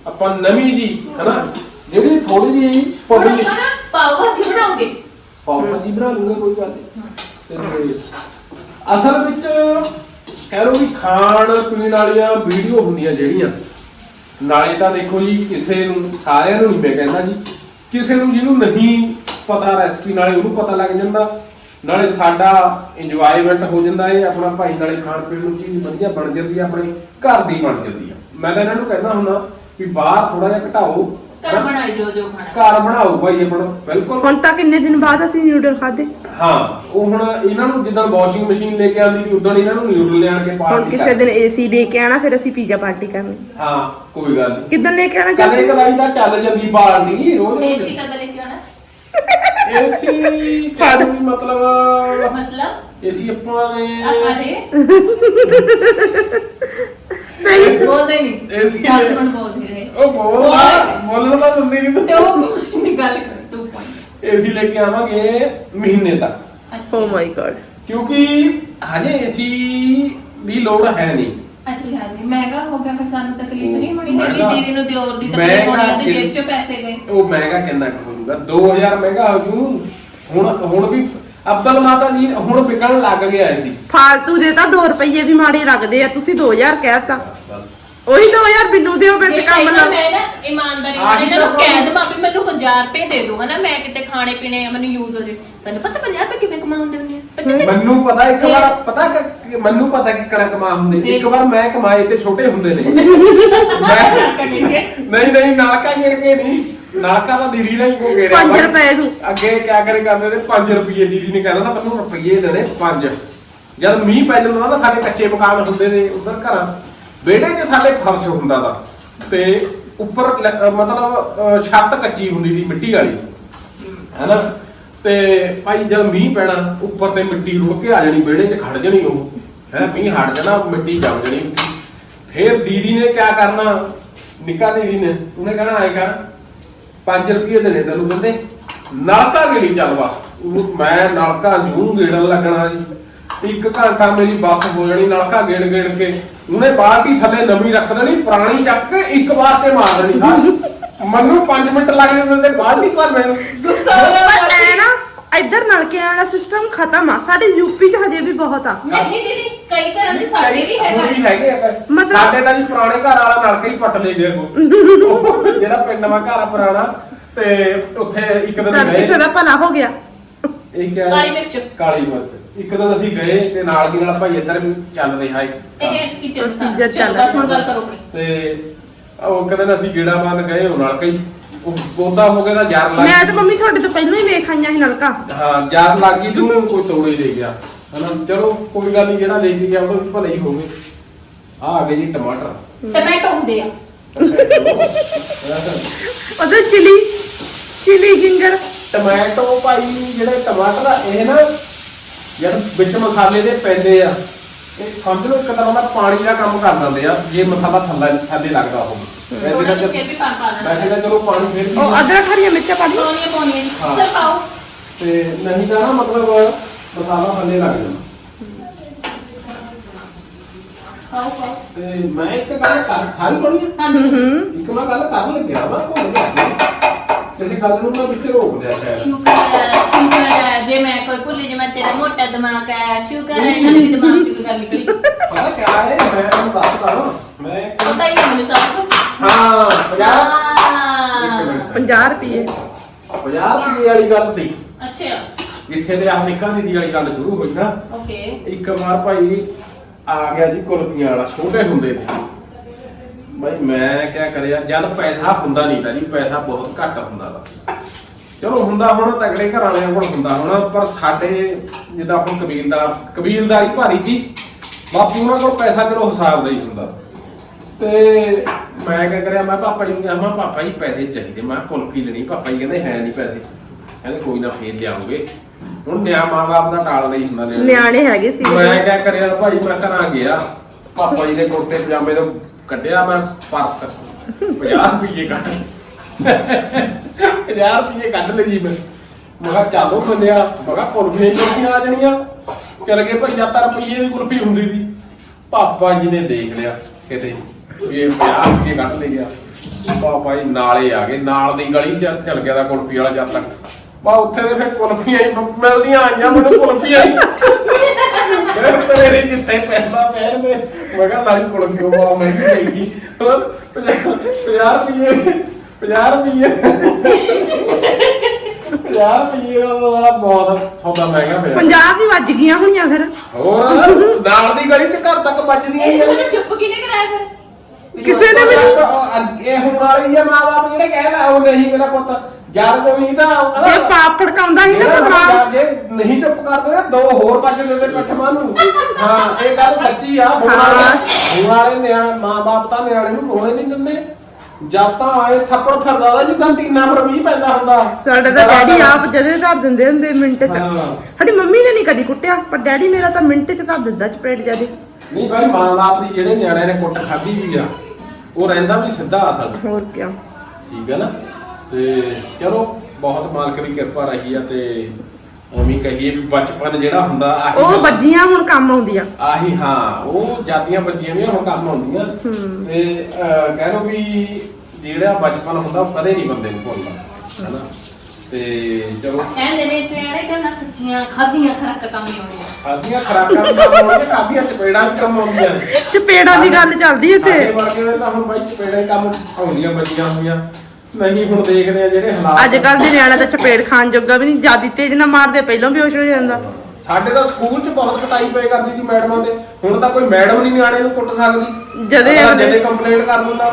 ਆਪਾਂ ਨਵੀਂ ਜੀ ਹਨਾ? ਜਿਹੜੀ ਥੋੜੀ ਜੀ ਹੁਣ ਆਪਾਂ ਪਾਓ ਭਾਜੀ ਬਣਾਉਂਗੇ ਪਾਉ ਭਾਜੀ ਬਣਾ ਲੂੰਗਾ ਕੋਈ ਗੱਲ ਨਹੀਂ ਤੇ ਅਸਲ ਵਿੱਚ ਕਹਿ ਲਓ ਵੀ ਖਾਣ ਪੀਣ ਵਾਲੀਆਂ ਵੀਡੀਓ ਹੁੰਦੀਆਂ ਜਿਹੜੀਆਂ, ਨਾਲੇ ਤਾਂ ਦੇਖੋ ਜੀ ਕਿਸੇ ਨੂੰ ਸਾਰਿਆਂ ਨੂੰ ਨਹੀਂ ਮੈਂ ਕਹਿੰਦਾ ਜੀ, ਕਿਸੇ ਨੂੰ ਜਿਹਨੂੰ ਨਹੀਂ ਪਤਾ ਰੈਸਪੀ ਨਾਲੇ ਉਹਨੂੰ ਪਤਾ ਲੱਗ ਜਾਂਦਾ, ਨਾਲੇ ਸਾਡਾ ਇੰਜੋਇਮੈਂਟ ਹੋ ਜਾਂਦਾ ਇਹ, ਆਪਣਾ ਭਾਈ ਨਾਲੇ ਖਾਣ ਪੀਣ ਨੂੰ ਚੀਜ਼ ਵਧੀਆ ਬਣ ਜਾਂਦੀ ਹੈ ਆਪਣੇ ਘਰ ਦੀ ਬਣ ਜਾਂਦੀ ਆ। ਮੈਂ ਤਾਂ ਇਹਨਾਂ ਨੂੰ ਕਹਿੰਦਾ ਹੁੰਦਾ ਵੀ ਬਾਹਰ ਥੋੜਾ ਜਿਹਾ ਘਟਾਓ ਘਰ ਬਣਾਈ ਜੋ ਜੋ ਖਾਣਾ। ਘਰ ਬਣਾਓ ਭਾਈ ਆਪਣਾ ਬਿਲਕੁਲ। ਹੁਣ ਤਾਂ ਕਿੰਨੇ ਦਿਨ ਬਾਅਦ ਅਸੀਂ ਨਿਊਡਲ ਖਾਦੇ ਹਾਂ ਉਹ ਹੁਣ ਇਹਨਾਂ ਨੂੰ ਜਿੱਦਾਂ ਵਾਸ਼ਿੰਗ ਮਸ਼ੀਨ ਲੈ ਕੇ ਆਉਂਦੀ ਵੀ ਉਦੋਂ ਇਹਨਾਂ ਨੂੰ ਨਿਊਡਲ ਲਿਆਣ ਕੇ ਹੁਣ ਪਾਰਟੀ ਕਿਸੇ ਦਿਨ ਏਸੀ ਦੇ ਕੇ ਆਣਾ ਫਿਰ ਅਸੀਂ ਪੀਜ਼ਾ ਪਾਰਟੀ ਕਰਨੀ। ਹਾਂ ਕੋਈ ਗੱਲ ਨਹੀਂ। ਕਿੱਦਣ ਲੈ ਕੇ ਆਣਾ ਕਦੇ ਚਾਚੀ ਕਦਾਈ ਤਾਂ ਚੱਲ ਜਾਂਦੀ ਪਾਰਟੀ ਰੋਜ਼ ਏਸੀ ਕਦ ਲੈ ਕੇ ਆਉਣਾ? ਏਸੀ ਕਾਹਦੀ ਮਤਲਬ ਮਤਲਬ? ਏਸੀ ਆਪਾਂ ਨੇ ਆਪਾਂ ਦੇ ਨਹੀਂ। ਬੋਲਦੇ ਨਹੀਂ। ਏਸੀ ਨੇ- ਹਸਬੰਡ ਬੋਲਦੇ ਉਹ ਬੋਲਦਾ ਬੋਲਣ ਦਾ ਦਿੰਦੀ ਨਹੀਂ ਤੇ। ਉਹ ਗੱਲ ਕਰ ਤੂੰ ਪੁਆਇੰਟ ਏਸੀ ਲੈ ਕੇ ਆਵਾਂਗੇ ਮਹੀਨੇ ਤੱਕ। ਅੱਛਾ। ਓ ਮਾਈ ਗॉड ਕਿਉਂਕਿ ਹਜੇ ਏਸੀ ਦੀ ਲੋੜ ਹੈ ਨਹੀਂ ਅੱਛਾ ਜੀ ਮਹਿੰਗਾ ਹੋ ਗਿਆ ਫਿਰ ਸਾਨੂੰ ਤਕਲੀਫ ਨਹੀਂ ਹੋਣੀ ਹੈਗੀ ਮਹਿੰਗਾ- ਦੀਦੀ ਨੂੰ ਦਿਓਰ ਦੀ ਤਕਲੀਫ ਹੋਣੀ ਉਹਦੀ ਕਿ- ਜੇਬ ਚੋਂ ਪੈਸੇ ਗਏ। ਉਹ ਮਹਿੰਗਾ ਕਿੰਨਾ ਕੁ ਹੋ ਜਾਊਗਾ 2000 ਮਹਿੰਗਾ ਹੋ ਜੂ। ਹੁਣ ਹੁਣ ਵੀ ਅਬਦਲ ਮਾਤਾ ਜੀ ਹੁਣ ਵਿਕਣ ਲੱਗ ਗਿਆ ਸੀ ਫਾਲਤੂ ਦੇ ਤਾਂ 2 ਰੁਪਏ ਵੀ ਮਾੜੇ ਲੱਗਦੇ ਆ ਤੁਸੀਂ 2000 ਕਹਿਤਾ ਬਸ। ਉਹੀ 2000 ਬਿੰਨੂ ਦਿਓ ਜੇ ਵਿੱਚ ਕੰਮ ਪਹਿਲਾਂ ਲਾ ਮੈਂ ਨਾ ਇਮਾਨਦਾਰੀ ਨਾਲ ਇਹਨਾਂ ਨੂੰ ਤਾਂ ਕਹਿ ਦਵਾਂ ਵੀ ਮੈਨੂੰ 50 ਰੁਪਏ ਦੇ ਦਿਓ ਹਨਾ? ਮੈਂ ਕਿਤੇ ਖਾਣੇ ਪੀਣੇ ਮੈਨੂੰ ਯੂਜ਼ ਹੋ ਜੇ। ਤੈਨੂੰ ਪਤਾ 50 ਰੁਪਏ ਕਿਵੇਂ ਕਮਾਉਂਦੇ ਹੁੰਦੇ ਆ? ਪਤਾ? ਮੈਨੂੰ ਪਤਾ ਇੱਕ ਵਾਰ ਪਤਾ ਕਿ- ਮੈਨੂੰ ਪਤਾ ਕਿ ਕਣਾ ਕਮਾ ਹੁੰਦੇ। ਇੱਕ? ਵਾਰ ਮੈਂ ਕਮਾਏ ਤੇ ਛੋਟੇ ਹੁੰਦੇ ਨੇ। ਮੈਂ ਨਹੀਂ ਨਹੀਂ ਨਾਲਕਾ ਗਿਣ ਕੇ ਨਹੀਂ। ਨਾਲਕਾ ਤਾਂ ਦੀਦੀ ਨੇ ਕੋ ਗੇੜਿਆ 5 ਰੁਪਏ ਨੂੰ ਅੱਗੇ ਕਿਆ ਕਰੇ ਕਰਦੇ ਤੇ 5 ਰੁਪਏ ਦੀਦੀ ਨੇ ਕਹਿੰਦਾ ਨਾ ਤੈਨੂੰ ਰੁਪਏ ਦੇਣੇ 5 ਜਦ ਮੀਂਹ ਪੈ ਜਾਂਦਾ ਨਾ ਸਾਡੇ ਕੱਚੇ ਮਕਾਨ ਹੁੰਦੇ ਨੇ ਉਧਰ ਘਰਾਂ। ਵਿਹੜੇ 'ਚ ਸਾਡੇ ਫਰਸ਼ ਹੁੰਦਾ ਦਾ ਤੇ ਉੱਪਰ ਲ- ਅਹ, ਮਤਲਬ, ਅਹ, ਛੱਤ ਕੱਚੀ ਹੁੰਦੀ ਸੀ ਮਿੱਟੀ ਵਾਲੀ, ਹੈਨਾ? ਤੇ ਭਾਈ ਜਦ ਮੀਂਹ ਪੈਣਾ, ਉੱਪਰ ਤੇ ਮਿੱਟੀ ਰੁੜ ਕੇ ਆ ਜਾਣੀ, ਵਿਹੜੇ 'ਚ ਖੜ ਜਾਣੀ ਉਹ, ਹੈ? ਮੀਂਹ ਹਟ ਜਾਣਾ, ਮਿੱਟੀ ਜੰਮ ਜਾਣੀ ਫੇਰ ਦੀਦੀ ਨੇ ਕਿਆ ਕਰਨਾ? ਨਿੱਕਾ ਦੀਦੀ ਨੇ, ਉਹਨੇ ਕਹਿਣਾ ਆਏਗਾ 5 ਰੁਪਏ ਦੇਣੇ ਤੈਨੂੰ ਬੰਦੇ ਨਲਕਾ ਗੇੜੀ ਚੱਲ ਬਸ ਉਹ ਮੈਂ ਨਲਕਾ ਜੂੰ ਗੇੜਨ ਲੱਗਣਾ ਜੀ। ਇੱਕ ਘੰਟਾ ਮੇਰੀ ਬੱਸ ਹੋ ਜਾਣੀ ਨਲਕਾ ਗੇੜ ਗੇੜ ਕੇ। ਉਹਨੇ ਬਾਲਟੀ ਥੱਲੇ ਨਵੀਂ ਰੱਖ ਦੇਣੀ ਪੁਰਾਣੀ ਚੱਕ ਕੇ ਇੱਕ ਵਾਰ ਤੇ ਮਾਰ ਦੇਣੀ ਮੈਨੂੰ 5 ਮਿੰਟ ਲੱਗ ਜਾਂਦੇ ਤੇ ਬਾਲਟੀ ਭਰ ਮੈਨੂੰ। ਪਰ ਐ ਨਾ ਇੱਧਰ ਨਲਕਿਆਂ ਵਾਲਾ ਸਿਸਟਮ ਖਤਮ ਆ। ਸਾਡੇ ਯੂਪੀ 'ਚ ਹਜੇ ਵੀ ਬਹੁਤ ਆ। ਨਹੀਂ ਦੀਦੀ ਕਈ ਘਰਾਂ ਦੇ ਸਾਡੇ ਵੀ ਹੈਗਾ। ਵੀ ਹੈਗੇ ਆ। ਮਤਲਬ- ਸਾਡੇ ਤਾਂ ਜੀ ਪੁਰਾਣੇ ਘਰ ਵਾਲਾ ਨਲਕਾ ਹੀ ਪੱਟ ਲੈ ਗਿਆ ਉਹ। ਜਿਹੜਾ ਪਿੰਡ ਮਾ ਘਰ ਆ ਪੁਰਾਣਾ ਤੇ ਉੱਥੇ ਇੱਕ ਦਿਨ ਚੱਲ ਕਿਸੇ ਗਏ ਦਾ ਭਲਾ ਹੋ ਗਿਆ। ਇਹ ਕਿਆ? ਹੈ? ਕਾਲੀ ਮਿਰਚ। ਕਾਲੀ ਮਿਰਚ। ਇੱਕ ਦਿਨ ਅਸੀਂ ਗਏ ਤੇ ਨਾਲ ਦੀ ਨਾਲ ਭਾਈ ਇੱਧਰ ਵੀ ਚੱਲ ਰਿਹਾ ਹੈ ਇਹ ਕਿਚਨ Procedure ਚੱਲ ਬਸ ਹੁਣ ਗੱਲ ਕਰੋ ਆਪਣੀ। ਤੇ ਉਹ ਦਿਨ ਅਸੀਂ ਗੇੜਾ ਬੰਨ ਗਏ ਉਹ ਨਾਲ ਕਈ ਉਹ ਬੋਦਾ ਹੋ ਗਿਆ ਤਾਂ ਯਾਰ ਲੱਗ ਮੈਂ ਤੇ ਮੰਮੀ ਤੁਹਾਡੇ ਤੋਂ ਪਹਿਲਾਂ ਹੀ ਵੇਖ ਆਈਆਂ ਸੀ ਨਲਕਾ। ਹਾਂ ਯਾਰ ਲੱਗ ਗਈ ਤੂੰ ਕੋਈ ਤੋੜੇ ਹੀ ਲੈ ਗਿਆ। ਹਨਾ ਚਲੋ ਕੋਈ ਗੱਲ ਨਹੀਂ ਜਿਹੜਾ ਲੈ ਕੇ ਗਿਆ ਉਹ ਭਲੇ ਹੀ ਹੋਵੇ। ਆ ਆ ਗਏ ਜੀ ਟਮਾਟਰ। ਟਮੈਟੋ ਹੁੰਦੇ ਆ। ਉਹਦੇ ਚਿਲੀ ਚਿਲੀ ਗਿੰਗਰ ਟਮਾਟੋ ਭਾਈ ਜਿਹੜੇ ਟਮਾਟਰ ਆ ਇਹ ਨਾ ਯਾਰ ਵਿੱਚ ਮਸਾਲੇ ਦੇ ਪੈਂਦੇ ਆ। ਇਹ ਸਮਝ ਲਓ ਇੱਕ ਤਰ੍ਹਾਂ ਦਾ ਪਾਣੀ ਦਾ ਕੰਮ ਕਰ ਦਿੰਦੇ ਆ ਜੇ ਮਸਾਲਾ ਥੱਲੇ ਥੱਲੇ ਲੱਗਦਾ ਹੋਵੇ ਵੈਸੇ ਤਾਂ ਨੂੰ ਫਿਰ ਵੀ ਪਾਣ ਪਾ ਲੈਣਾ ਵੈਸੇ ਤਾਂ ਚਲੋ ਪਾਣੀ ਫਿਰ ਵੀ ਉਹ ਅਦਰਕ ਹਰੀਆਂ ਮਿਰਚਾਂ ਪਾ ਦੀ ਪਾਉਣੀਆਂ ਪਾਉਣੀਆਂ ਜੀ। ਹਾਂ। ਸਰ ਪਾਓ। ਤੇ ਨਹੀਂ ਤਾਂ ਨਾ ਮਤਲਬ ਮਸਾਲਾ ਥੱਲੇ ਲੱਗ ਜਾਂਦਾ। ਪਾਓ ਪਾਓ। ਤੇ ਮੈਂ ਇੱਕ ਗੱਲ ਕਰ ਬਣੀ ਆ ਹਾਂਜੀ। ਇੱਕ ਮੈਂ ਗੱਲ ਕਰਨ ਲੱਗਿਆ ਵਾ ਭੁੱਲ ਗਿਆ ਕਿਸੇ ਗੱਲ ਨੂੰ ਮੈਂ ਵਿੱਚ ਰੋਕ ਦਿਆ ਸ਼ਾਇਦ। ਸ਼ੁਕਰ ਹੈ ਸ਼ੁਕਰ ਹੈ ਜੇ ਮੈਂ ਕੋਈ ਭੁੱਲ ਜੇ ਮੈਂ ਤੇਰਾ ਮੋਟਾ ਦਿਮਾਗ ਹੈ ਸ਼ੁਕਰ ਹੈ ਇਹਨਾਂ ਦੇ ਵੀ ਦਿਮਾਗ ਦੀ ਕੋਈ ਗੱਲ ਨਿਕਲੀ ਪਤਾ ਕਿਆ ਹੈ ਮੈਂ ਤੁਹਾਨੂੰ ਦੱਸਦਾ ਮੈਂ ਪਤਾ ਹੀ ਨਹੀਂ ਮੈਨੂੰ ਸਭ ਕੁਝ ਹਾਂ 50 ਹਾਂ। 50 ਰੁਪਏ। 50 ਰੁਪਏ ਵਾਲੀ ਗੱਲ ਸੀ। ਅੱਛਾ। ਜਿੱਥੇ ਤੇ ਆ ਨਿੱਕਾ ਦੀ ਵਾਲੀ ਗੱਲ ਸ਼ੁਰੂ ਹੋਈ ਨਾ। ਓਕੇ। ਇੱਕ ਵਾਰ ਭਾਈ ਆ ਗਿਆ ਜੀ ਕੁਲਫੀਆਂ ਵਾਲਾ ਛੋਟੇ ਹੁੰਦੇ ਤੇ ਭਾਈ ਮੈਂ ਕਿਆ ਕਰਿਆ ਜਦ ਪੈਸਾ ਹੁੰਦਾ ਨਹੀਂ ਤਾਂ ਜੀ ਪੈਸਾ ਬਹੁਤ ਘੱਟ ਹੁੰਦਾ ਦਾ ਚਲੋ ਹੁੰਦਾ ਹੁਣ ਤਗੜੇ ਘਰ ਵਾਲਿਆਂ ਕੋਲ ਹੁੰਦਾ ਹੁਣ ਪਰ ਸਾਡੇ ਜਿੱਦਾਂ ਹੁਣ ਕਬੀਲਦਾਰ ਕਬੀਲਦਾਰੀ ਭਾਰੀ ਜੀ ਬਾਪੂ ਉਹਨਾਂ ਕੋਲ ਪੈਸਾ ਚਲੋ ਹਿਸਾਬ ਦਾ ਹੀ ਹੁੰਦਾ। ਤੇ ਮੈਂ ਕਿਆ ਕਰਿਆ ਮੈਂ ਪਾਪਾ ਜੀ ਨੂੰ ਕਿਹਾ ਮੈਂ ਪਾਪਾ ਜੀ ਪੈਸੇ ਚਾਹੀਦੇ ਮੈਂ ਕੁਲਫੀ ਲੈਣੀ? ਪਾਪਾ ਜੀ ਕਹਿੰਦੇ ਹੈ ਨਹੀਂ ਪੈਸੇ। ਕਹਿੰਦੇ ਕੋਈ ਨਾ ਫੇਰ ਲਿਆਉਂਗੇ। ਹੁਣ ਨਿਆ ਮਾਂ ਬਾਪ ਦਾ ਟਾਲਦਾ ਹੀ ਹੁੰਦਾ ਲੈਣ। ਨਿਆਣੇ ਹੈਗੇ ਸੀ ਮੈਂ ਕਿਆ ਕਰਿਆ ਭਾਈ ਮੈਂ ਘਰਾਂ ਗਿਆ ਪਾਪਾ ਜੀ ਦੇ ਕੁੜਤੇ ਪਜਾਮੇ ਤੋਂ ਕੱਢਿਆ ਮੈਂ ਪਰਸ 50 ਰੁਪਏ ਕੱਢ 50 ਰੁਪਏ ਕੱਢ ਲਈ ਮੈਂ। ਮੈਂ ਕਿਹਾ, ਚਾਲੋ ਬੰਦਿਆ ਮੈਂ ਕਿਹਾ ਕੁਲਫੀਆਂ ਹੀ ਆ ਜਾਣੀਆਂ। ਚਲ ਗਏ ਭਾਈ 70 ਰੁਪਏ ਦੀ ਕੁਲਫੀ ਹੁੰਦੀ ਸੀ। ਪਾਪਾ ਜੀ ਨੇ ਦੇਖ ਲਿਆ ਕਿਤੇ। ਵੀ ਇਹ 50 ਰੁਪਏ ਕੱਢ ਲੈ ਗਿਆ ਪਾਪਾ ਜੀ ਨਾਲੇ ਆ ਗਏ। ਨਾਲ ਦੀ ਗਲੀ ਚ ਚਲ ਗਿਆ ਦਾ ਕੁਲਫੀ ਵਾਲਾ ਜਦ ਤੱਕ। ਬਾ, ਉੱਥੇ ਦੇ ਫਿਰ ਕੁਲਫੀਆਂ ਹੀ ਮਿਲਦੀਆਂ ਆਈਆਂ, ਮੈਨੂੰ ਕੁਲਫੀਆਂ ਹੀ। ਫਿਰ ਤੇਰੇ ਲਈ ਜਿੱਥੇ ਪੈਸਾ ਪੈਣ ਦੇ ਮੈਂ ਕਿਹਾ ਸਾਰੀ ਕੁਲਫੀ ਉਹ ਮਹਿੰਗੀ ਹੈਗੀ। 50 ਰੁਪਏ 50 ਰੁਪਏ 50 ਰੁਪਏ ਦਾ ਵਾਲਾ ਬਹੁਤ ਸੌਦਾ ਮਹਿੰਗਾ ਪਿਆ। 50 ਦੀ ਵੱਜ ਗਈਆਂ ਹੋਣੀਆਂ ਫਿਰ। ਹੋਰ ਨਾਲ ਦੀ ਗਲੀ ਤੇ ਘਰ ਤੱਕ ਵੱਜਦੀਆਂ ਹੀ ਆ ਤੁਹਾਨੂੰ ਚੁੱਪ ਕਿਹਨੇ ਕਰਾਇਆ ਫਿਰ? ਕਿਸੇ ਨੇ ਵੀ ਨਹੀਂ- ਅੱਗੇ ਹੁਣ ਵਾਲੀ ਆ ਮਾਂ-ਬਾਪ ਜਿਹੜੇ ਕਹਿੰਦਾ ਉਹ ਨਹੀਂ ਮੇਰਾ ਪੁੱਤ। ਜਦ ਕੋਈ ਨਹੀਂ ਤਾਂ ਉਹ ਜੇ ਪਾਪ ਫੜਕਾਉਂਦਾ ਸੀ ਨਾ ਤਾਂ ਮਾਂ ਜੇ ਨਹੀਂ ਚੁੱਪ ਕਰਦੇ ਦੋ ਹੋਰ ਵੱਜ ਦਿੰਦੇ ਪੱਠਮਾਂ ਨੂੰ। ਹਾਂ ਇਹ ਗੱਲ ਸੱਚੀ ਆ। ਹੁਣ ਵਾਲੇ ਹਾਂ। ਹੁਣ ਵਾਲੇ ਨਿਆਣੇ ਮਾਂ-ਬਾਪ ਤਾਂ ਨਿਆਣੇ ਨੂੰ ਰੋਣੇ ਨਹੀਂ ਦਿੰਦੇ। ਜਦ ਤਾਂ ਆਏ ਥੱਪੜ ਫਿਰਦਾ ਦਾ ਜਿੱਦਾਂ ਤੀਨਾ ਪਰ ਮੀਂਹ ਪੈਂਦਾ ਹੁੰਦਾ। ਸਾਡਾ ਤਾਂ ਡੈਡੀ ਆਪ ਜਦੇ ਧਰ ਦਿੰਦੇ ਹੁੰਦੇ ਮਿੰਟ ਚ। ਹਾਂ। ਸਾਡੀ ਮੰਮੀ ਨੇ ਨਹੀਂ ਕਦੀ ਕੁੱਟਿਆ ਪਰ ਡੈਡੀ ਮੇਰਾ ਤਾਂ ਮਿੰਟ ਚ ਧਰ ਦਿੰਦਾ ਚਪੇੜ ਜਦੇ ਨਹੀਂ ਭਾਈ ਮਾਂ-ਬਾਪ ਦੀ ਜਿਹੜੇ ਨਿਆਣਿਆਂ ਨੇ ਕੁੱਟ ਖਾਧੀ ਵੀ ਆ ਉਹ ਰਹਿੰਦਾ ਵੀ ਸਿੱਧਾ ਅਸਲ। ਹੋਰ ਕਿਆ। ਠੀਕ ਹੈ ਨਾ? ਤੇ ਚਲੋ ਬਹੁਤ ਮਾਲਕ ਦੀ ਕਿਰਪਾ ਰਹੀ ਆ ਤੇ ਉਵੇਂ ਕਹੀਏ ਵੀ ਬਚਪਨ ਜਿਹੜਾ ਹੁੰਦਾ ਆਹੀ ਉਹ ਬੱਜੀਆਂ ਹੁਣ ਕੰਮ ਆਉਂਦੀਆਂ। ਆਹੀ ਹਾਂ ਉਹ ਜਾਤੀਆਂ ਬੱਚੀਆਂ ਵੀ ਹੁਣ ਕੰਮ ਆਉਂਦੀਆਂ। ਤੇ ਅਹ, ਕਹਿ ਲਓ ਵੀ ਜਿਹੜਾ ਬਚਪਨ ਹੁੰਦਾ ਉਹ ਕਦੇ ਨਹੀਂ ਬੰਦੇ ਨੂੰ ਭੁੱਲਦਾ ਹੈਨਾ? ਤੇ ਚਲੋ। ਕਹਿੰਦੇ ਨੇ ਸਿਆਣੇ ਗੱਲਾਂ ਸੱਚੀਆਂ ਖਾਧੀਆਂ ਖਰਾਕ ਕੰਮ ਨਹੀਂ ਆਉਂਦੀਆਂ। ਖਾਦੀਆਂ ਖਰਾਕਾਂ ਵੀ ਕੰਮ ਆਉਂਦੀਆਂ ਖਾਦੀਆਂ ਚਪੇੜਾਂ ਵੀ ਕੰਮ ਆਉਂਦੀਆਂ। ਨੇ। ਚਪੇੜਾਂ ਦੀ ਗੱਲ ਚੱਲਦੀ ਸਾਡੇ ਇੱਥੇ ਵਰਗੇ ਨੇ ਤਾਂ ਹੁਣ ਬਾਈ ਚਪੇੜਾਂ ਹੀ ਕੰਮ ਆਉਂਦੀਆਂ ਬੱਚੀਆਂ ਹੋਈਆਂ ਨਹੀਂ ਹੁਣ ਦੇਖਦੇ ਆ ਜਿਹੜੇ ਹਾਲਾਤ ਅੱਜ ਕੱਲ ਦੇ ਨਿਆਣੇ ਤਾਂ ਚਪੇੜ ਖਾਣ ਜੋਗਾ ਵੀ ਨਹੀਂ ਜਿਆਦੀ ਤੇਜ਼ ਨਾ ਮਾਰਦੇ ਪਹਿਲਾਂ ਬੇਹੋਸ਼ ਹੋ ਜਾਂਦਾ। ਸਾਡੇ ਤਾਂ ਸਕੂਲ 'ਚ ਬਹੁਤ ਕਟਾਈ ਪਏ ਕਰਦੀ ਸੀ ਮੈਡਮਾਂ ਦੇ ਹੁਣ ਤਾਂ ਕੋਈ ਮੈਡਮ ਨਹੀਂ ਨਿਆਣੇ ਨੂੰ ਕੁੱਟ ਸਕਦੀ। ਜਦੇ ਅਗਲਾ ਜਦੇ ਕੰਪਲੇਂਟ ਕਰ ਦਿੰਦਾ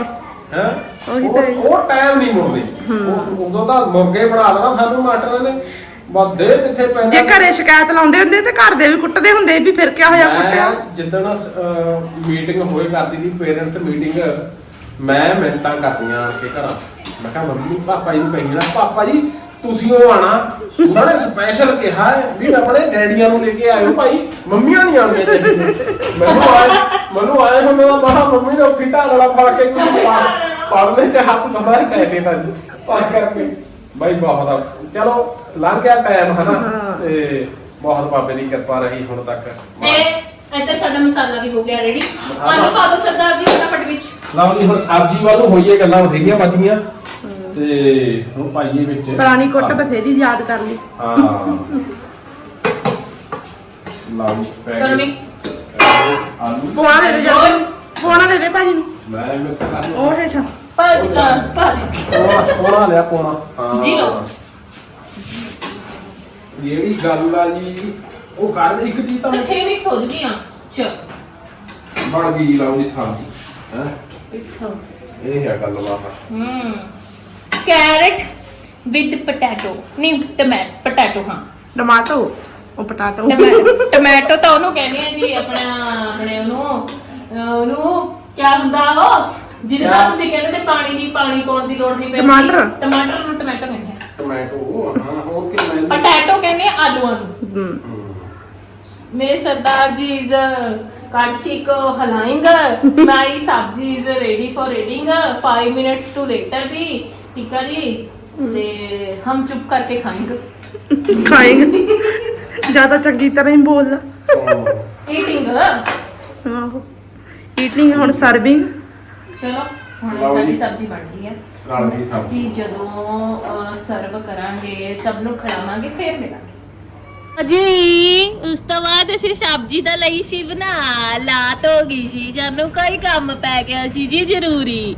ਹੈ? ਉਹੀ ਟਾਈਮ ਨਹੀਂ ਮੁੜਦੇ। ਉਹ ਉਦੋਂ ਤਾਂ ਮੁਰਗੇ ਬਣਾ ਦੇਣਾ ਸਾਨੂੰ ਮਾਸਟਰਾਂ ਨੇ। ਬਸ ਦੇ ਕਿੱਥੇ ਪੈਂਦਾ ਜੇ ਘਰੇ ਸ਼ਿਕਾਇਤ ਲਾਉਂਦੇ ਹੁੰਦੇ ਤੇ ਘਰ ਦੇ ਵੀ ਕੁੱਟਦੇ ਹੁੰਦੇ ਵੀ ਫਿਰ ਕਿਆ ਹੋਇਆ ਕੁੱਟਿਆ? ਜਿੱਦਣ ਮੀਟਿੰਗ ਹੋਏ ਕਰਦੀ ਸੀ ਪੇਰੈਂਟਸ ਮੀਟਿੰਗ ਮੈਂ ਮਿੰਟਾਂ ਕਰਦੀਆਂ ਕੇ ਘਰਾਂ। ਮੈਂ ਕਿਹਾ ਮੰਮੀ ਪਾਪਾ ਜੀ ਨੂੰ ਕਹੀ ਨਾ ਪਾਪਾ ਜੀ ਤੁਸੀਂ ਉਹ ਆਣਾ। ਉਹਨਾਂ ਨੇ ਸਪੈਸ਼ਲ ਕਿਹਾ ਹੈ ਵੀ ਆਪਣੇ ਡੈਡੀਆਂ ਨੂੰ ਲੈ ਕੇ ਆਇਓ ਭਾਈ ਮੰਮੀਆਂ ਨਹੀਂ ਆਉਣੀਆਂ ਚਾਹੀਦੀਆਂ ਮੈਨੂੰ ਆਏ ਮੈਨੂੰ ਆਏ ਮੈਨੂੰ ਤਾਂ ਬਾਹਰ ਮੰਮੀ ਨੇ ਉੱਥੇ ਢਾਲ ਵਾਲਾ ਫੜ ਕੇ ਕੋਈ ਪੜਨੇ ਚ ਹੱਥ ਦਬਾਈ ਪੈ ਦੇ ਤਾਂ ਪਾਸ ਕਰਕੇ। ਬਾਈ ਬਹੁਤ ਚਲੋ ਲੰਘ ਗਿਆ ਟਾਈਮ ਹਨਾ? ਤੇ ਬਹੁਤ ਬਾਬੇ ਦੀ ਕਿਰਪਾ ਰਹੀ ਹੁਣ ਤੱਕ। ਤੇ ਇੱਧਰ ਸਾਡਾ ਮਸਾਲਾ ਵੀ ਹੋ ਗਿਆ ਰੈਡੀ ਆਲੂ ਪਾ ਦਿਓ ਸਰਦਾਰ ਜੀ ਫਟਾਫਟ ਵਿੱਚ। ਲਓ ਜੀ ਹੁਣ ਸਬਜ਼ੀ ਵੱਲੋਂ ਹੋਈਏ ਗੱਲਾਂ ਬਥੇਰੀਆਂ ਬਚੀਆਂ ਤੇ ਹੁਣ ਪਾਈਏ ਵਿੱਚ। ਪੁਰਾਣੀ ਕੁੱਟ ਬਥੇਰੀ ਯਾਦ ਕਰ ਲਈ। ਹਾਂ। ਲਓ ਜੀ ਪੈ ਕਰੋ ਗਏ। ਮਿਕਸ ਆਲੂ। ਪੋਣਾ ਦੇ ਦੇ ਜਲਦੀ ਪੋਣਾ ਦੇ ਦੇ ਭਾਜੀ ਨੂੰ। ਮੈਂ ਮਿਕਸ ਕਰ ਲਿਆ ਉਹ ਹੇਠਾਂ। ਭਾਜੀ ਭਾਜੀ। ਪੋਣਾ ਪੋਣਾ ਲਿਆ ਪੋਣਾ। ਹਾਂ। ਜੀ ਲਓ। ਜਿਹੜੀ ਗੱਲ ਆ ਜੀ ਉਹ ਕਰ ਦੇ ਇੱਕ ਚੀਜ਼ ਤਾਂ। ਇਕੱਠੇ ਮਿਕਸ ਹੋ ਜੂਗੀ ਆ ਚਲ। ਬਣ ਗਈ ਲਓ ਜੀ ਸਬਜ਼ੀ। ਹੈ? ਇਹ ਹੈ ਗੱਲਬਾਤ ਹਮ ਕੈਰਟ ਵਿਦ ਪੋਟੈਟੋ। ਨਹੀਂ ਟਮੈਟੋ ਪੋਟੈਟੋ ਹਾਂ। ਟਮਾਟੋ? ਉਹ ਪਟਾਟੋ। ਟਮੈਟੋ ਤਾਂ ਉਹਨੂੰ ਕਹਿੰਦੇ ਆ ਜੀ ਆਪਣਾ ਆਪਣੇ ਉਹਨੂੰ ਉਹਨੂੰ ਕੀ ਹੁੰਦਾ ਉਹ? ਜਿਹਦਾ ਕਿਆ? ਤੁਸੀਂ ਕਹਿੰਦੇ ਤੇ ਪਾਣੀ ਨਹੀਂ ਪਾਣੀ ਪਾਉਣ ਦੀ ਲੋੜ ਨਹੀਂ ਪੈਂਦੀ। ਟਮਾਟਰ? ਟਮਾਟਰ ਨੂੰ ਟਮੈਟੋ ਕਹਿੰਦੇ ਆ। ਟਮੈਟੋ ਹਾਂ ਹੋਰ ਕਿ ਮੈਂ ਪੋਟੈਟੋ ਕਹਿੰਦੇ ਆ ਆਲੂਆਂ ਨੂੰ। ਹਮ, ਮੇਰੇ Sardar ji is Karshi ko halayenga my sabji is ready for eating 5 minutes to later bhi ਠੀਕ ਆ ਜੀ? ਤੇ ਹਮ ਚੁੱਪ ਕਰਕੇ ਖਾਏਂਗੇ। ਖਾਏਂਗੇ। ਜ਼ਿਆਦਾ ਚੰਗੀ ਤਰ੍ਹਾਂ ਹੀ ਬੋਲ। ਈਟਿੰਗ ਆਹੋ। ਈਟਿੰਗ ਹੁਣ ਸਰਵਿੰਗ ਚਲੋ ਹੁਣ ਸਾਡੀ ਸਬਜ਼ੀ ਬਣ ਗਈ ਹੈ। ਅਸੀਂ ਜਦੋਂ ਸਰਵ ਕਰਾਂਗੇ ਸਭ ਨੂੰ ਖਿਲਾਵਾਂਗੇ ਫੇਰ ਮਿਲਾਂਗੇ। ਜੀ ਉਸ ਤੋਂ ਬਾਅਦ ਅਸੀਂ ਸਬਜ਼ੀ ਦਾ ਲਈ ਸੀ ਬਣਾ, ਲਾਤ ਹੋ ਗਈ ਸੀ, ਸਾਨੂੰ ਕੋਈ ਕੰਮ ਪੈ ਗਿਆ ਸੀ ਜੀ ਜ਼ਰੂਰੀ।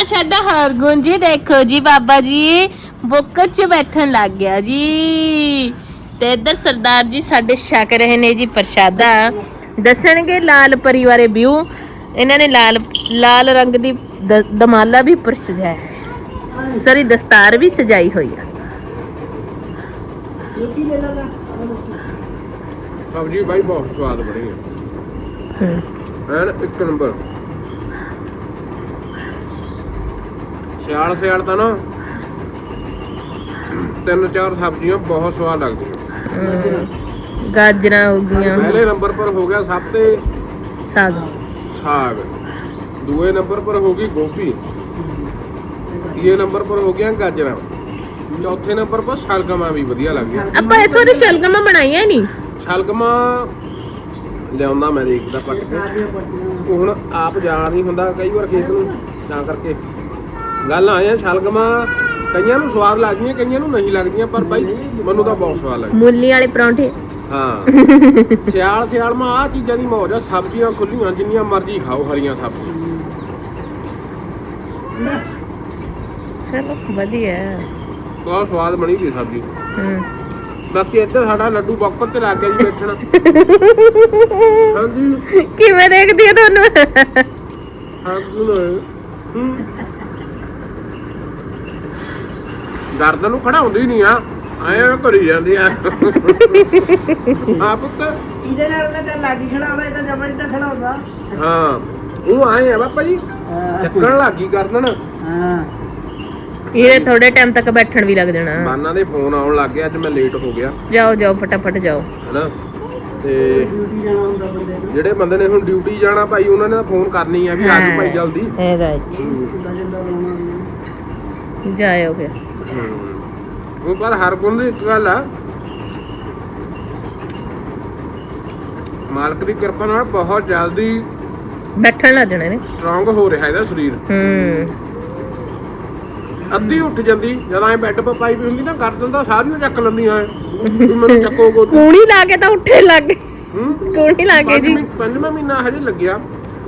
ਆ ਸਾਡਾ ਹਰਗੁਣ ਜੀ ਦੇਖੋ ਜੀ, ਬਾਬਾ ਜੀ ਬੁੱਕ 'ਚ ਬੈਠਣ ਲੱਗ ਗਿਆ ਜੀ। ਤੇ ਇੱਧਰ ਸਰਦਾਰ ਜੀ ਸਾਡੇ ਛਕ ਰਹੇ ਨੇ ਜੀ ਪ੍ਰਸ਼ਾਦਾ। ਦੱਸਣਗੇ ਲਾਲ ਪਰਿਵਾਰੇ ਵਿਊ। ਇਹਨਾਂ ਨੇ ਲਾਲ ਲਾਲ ਰੰਗ ਦੀ ਦ- ਦਮਾਲਾ ਵੀ ਪਰ ਸਜਾਇਆ। ਹੈ ਸਾਰੀ ਦਸਤਾਰ ਵੀ ਸਜਾਈ ਹੋਈ ਆ। ਸਬਜ਼ੀ ਬਾਈ ਬਹੁਤ ਸਵਾਦ ਬਣੀ ਹੈ। ਐਨ ਇੱਕ ਨੰਬਰ। ਸਿਆਲ ਸਿਆਲ ਤਾਂ ਨਾ ਤਿੰਨ ਚਾਰ ਸਬਜ਼ੀਆਂ ਬਹੁਤ ਸਵਾਦ ਲੱਗਦੀਆਂ। ਗਾਜਰਾਂ ਹੋ ਗਈਆਂ। ਪਹਿਲੇ ਨੰਬਰ ਪਰ ਹੋ ਗਿਆ ਸਭ ਤੇ ਸਾਗ। ਸਾਗ। ਦੂਏ ਨੰਬਰ ਪਰ ਹੋ ਗਈ ਗੋਭੀ। ਤੀਏ ਨੰਬਰ ਪਰ ਹੋ ਗਿਆ ਗਾਜਰਾਂ। ਚੌਥੇ ਨੰਬਰ ਪਰ ਸ਼ਲਗਮਾਂ ਵੀ ਵਧੀਆ ਲੱਗਦੀਆਂ ਆਪਾਂ ਇਸ ਵਾਰੀ ਸ਼ਲਗਮਾਂ ਬਣਾਈਆਂ ਨਹੀਂ। ਸ਼ਲਗਮਾਂ ਲਿਆਉਂਦਾ ਮੈਂ ਦੇਖਦਾ ਪੱਟ ਕੇ। ਉਹ ਹੁਣ ਆਪ ਜਾਣ ਨਹੀਂ ਹੁੰਦਾ ਕਈ ਵਾਰ ਖੇਤ ਨੂੰ ਤਾਂ ਕਰਕੇ। ਗੱਲ ਆਇਆ ਸ਼ਲਗਮਾਂ ਕਈਆਂ ਨੂੰ ਸਵਾਦ ਲੱਗਦੀਆਂ ਕਈਆਂ ਨੂੰ ਨਹੀਂ ਲੱਗਦੀਆਂ ਪਰ ਬਾਈ ਮੈਨੂੰ ਤਾਂ ਬਹੁਤ ਸਵਾਦ ਲੱਗਦੀ। ਮੂਲੀ ਵਾਲੇ ਪਰੌਂਠੇ। ਹਾਂ। ਸਿਆਲ ਸਿਆਲ ਮਾ ਆ ਚੀਜ਼ਾਂ ਦੀ ਮੌਜ ਆ ਸਬਜ਼ੀਆਂ ਖੁੱਲੀਆਂ ਜਿੰਨੀਆਂ ਮਰਜ਼ੀ ਖਾਓ ਹਰੀਆਂ ਸਬਜ਼ੀਆਂ। ਚਲੋ ਵਧੀਆ। ਬਹੁਤ ਸਵਾਦ ਬਣੀ ਦੀ ਸਬਜ਼ੀ। ਹੂੰ। ਬਾਕੀ ਇੱਧਰ ਸਾਡਾ ਲੱਡੂ ਬੌਕਰ ਤੇ ਲੱਗ ਗਿਆ ਜੀ ਬੈਠਣਾ। ਹਾਂਜੀ। ਕਿਵੇਂ ਦੇਖਦੀ ਆ ਤੁਹਾਨੂੰ? ਹਾਂ ਸੁਣੋ ਹੂੰ। ਦਰਦ ਨੂੰ ਖੜਾਉਂਦੀ ਨਹੀਂ ਆ ਐਂ ਕਰੀ ਜਾਂਦੀ ਆ। ਆ ਪੁੱਤ। ਇਹਦੇ ਨਾਲ ਤਾਂ ਚੱਲ ਲਾਗੀ ਖੜਾਵਾ ਇਹ ਤਾਂ ਜਬਰ ਤਾਂ ਖੜਾਉਂਦਾ। ਹਾਂ। ਉਹ ਆਏ ਆ ਬਾਪਾ ਜੀ। ਚੱਕਣ ਲੱਗੀ ਕਰਦਣ ਹਾਂ। ਇਹਦੇ ਥੋੜੇ ਟਾਈਮ ਤੱਕ ਬੈਠਣ ਵੀ ਲੱਗ ਜਾਣਾ। ਬਾਨਾਂ ਦੇ ਫੋਨ ਆਉਣ ਲੱਗ ਗਿਆ ਅੱਜ ਮੈਂ ਲੇਟ ਹੋ ਗਿਆ। ਜਾਓ ਜਾਓ ਫਟਾਫਟ ਜਾਓ। ਹੈਨਾ? ਤੇ ਡਿਊਟੀ ਜਾਣਾ ਹੁੰਦਾ ਬੰਦੇ ਨੂੰ ਜਿਹੜੇ ਬੰਦੇ ਨੇ ਹੁਣ ਡਿਊਟੀ ਜਾਣਾ ਭਾਈ ਉਹਨਾਂ ਨੇ ਤਾਂ ਫੋਨ ਕਰਨੀ ਆ ਵੀ ਆ ਜਾਓ ਭਾਈ ਜਲਦੀ। ਲਾਉਣਾ ਵੀ ਜਾਇਓ ਫਿਰ। ਉਹ ਪਰ ਹਰ ਗੁਣ ਦੀ ਇੱਕ ਗੱਲ ਆ। ਮਾਲਕ ਦੀ ਕਿਰਪਾ ਨਾਲ ਬਹੁਤ ਜਲਦੀ ਬੈਠਣ ਲੱਗ ਜਾਣਾ ਨੇ ਸਟਰੋਂਗ ਹੋ ਰਿਹਾ ਇਹਦਾ ਸਰੀਰ। ਹੂੰ। ਅੱਧੀ ਉੱਠ ਜਾਂਦੀ ਜਦੋਂ ਐ ਬੈੱਡ 'ਤੇ ਪਾਈ ਵੀ ਹੁੰਦੀ ਨਾ ਕਰ ਦਿੰਦਾ ਸਾਰੀਆਂ ਚੱਕ ਲੈਂਦੀਆਂ ਐ। ਵੀ ਮੈਨੂੰ ਚੱਕੋ ਗੋ ਕੂਣੀ ਲਾ ਕੇ ਤਾਂ ਉੱਠੇ ਲੱਗ ਗਏ। ਹੂੰ? ਕੂਣੀ ਲਾ ਕੇ ਜੀ। ਪੰਜਵੇਂ- ਪੰਜਵਾਂ ਮਹੀਨਾ ਹਜੇ ਲੱਗਿਆ।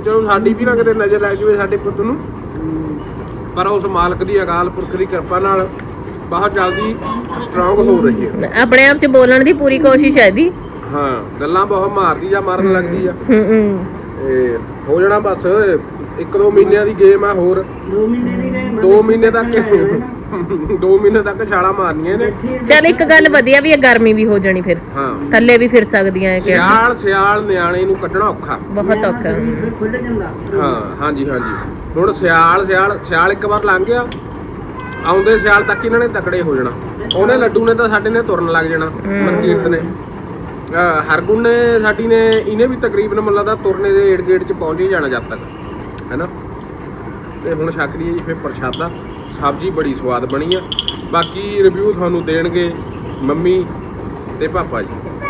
ਜਦੋਂ ਸਾਡੀ ਵੀ ਨਾ ਕਿਤੇ ਨਜ਼ਰ ਲੱਗ ਜਾਵੇ ਸਾਡੇ ਪੁੱਤ ਨੂੰ। ਪਰ ਉਸ ਮਾਲਕ ਦੀ ਅਕਾਲ ਪੁਰਖ ਦੀ ਕਿਰਪਾ ਨਾਲ ਬਹੁਤ ਜਲਦੀ ਸਟਰੋਂਗ ਹੋ ਰਹੀ ਹੈ। ਆਪਣੇ ਆਪ ਚ ਬੋਲਣ ਦੀ ਪੂਰੀ ਕੋਸ਼ਿਸ਼ ਹੈ ਦੀ ਹਾਂ ਗੱਲਾਂ ਬਹੁਤ ਮਾਰਦੀ ਜਾਂ ਮਾਰਨ ਲੱਗਦੀ ਆ। ਹੂੰ ਹੂੰ। ਤੇ ਹੋ ਜਾਣਾ ਬਸ ਇੱਕ ਦੋ ਮਹੀਨਿਆਂ ਦੀ ਗੇਮ ਆ ਹੋਰ। 2 ਮਹੀਨੇ ਨਹੀਂ ਰਹੇ 2 ਮਹੀਨੇ ਤੱਕ 2 ਮਹੀਨੇ ਤੱਕ ਛਾਲਾ ਮਾਰਨੀਆਂ ਨੇ। ਚੱਲ ਇੱਕ ਗੱਲ ਵਧੀਆ ਵੀ ਹੈ ਗਰਮੀ ਵੀ ਹੋ ਜਾਣੀ ਫਿਰ। ਹਾਂ। ਥੱਲੇ ਵੀ ਫਿਰ ਸਕਦੀਆਂ ਹੈ ਕਿ ਸਿਆਲ ਸਿਆਲ ਨਿਆਣੇ ਨੂੰ ਕੱਢਣਾ ਔਖਾ। ਬਹੁਤ ਔਖਾ। ਖੁੱਲ ਜਾਂਦਾ। ਹਾਂ ਹਾਂਜੀ ਹਾਂਜੀ। ਹੁਣ ਸਿਆਲ ਸਿਆਲ ਸਿਆਲ ਇੱਕ ਵਾਰ ਲੰਘ ਗਿਆ। ਆਉਂਦੇ ਸਿਆਲ ਤੱਕ ਇਹਨਾਂ ਨੇ ਤਕੜੇ ਹੋ ਜਾਣਾ। ਉਹਨੇ ਲੱਡੂ ਨੇ ਤਾਂ ਸਾਡੇ ਨੇ ਤੁਰਨ ਲੱਗ ਜਾਣਾ ਮਨਕੀਰਤ ਨੇ। ਹਰਗੁਣ ਨੇ ਸਾਡੀ ਨੇ ਇਹਨੇ ਵੀ ਤਕਰੀਬਨ ਮੱਲਾ ਦਾ ਤੁਰਨੇ ਦੇ ਏੜ ਗੇੜ ਚ ਪਹੁੰਚ ਹੀ ਜਾਣਾ ਜਦ ਤੱਕ। ਹੈਨਾ? ਤੇ ਹੁਣ ਛਕ ਲਈਏ ਜੀ, ਫਿਰ ਪ੍ਰਸ਼ਾਦਾ। ਸਬਜ਼ੀ ਬੜੀ ਸਵਾਦ ਬਣੀ ਆ। ਬਾਕੀ ਰਿਵਿਊ ਤੁਹਾਨੂੰ ਦੇਣਗੇ ਮੰਮੀ ਤੇ ਪਾਪਾ ਜੀ।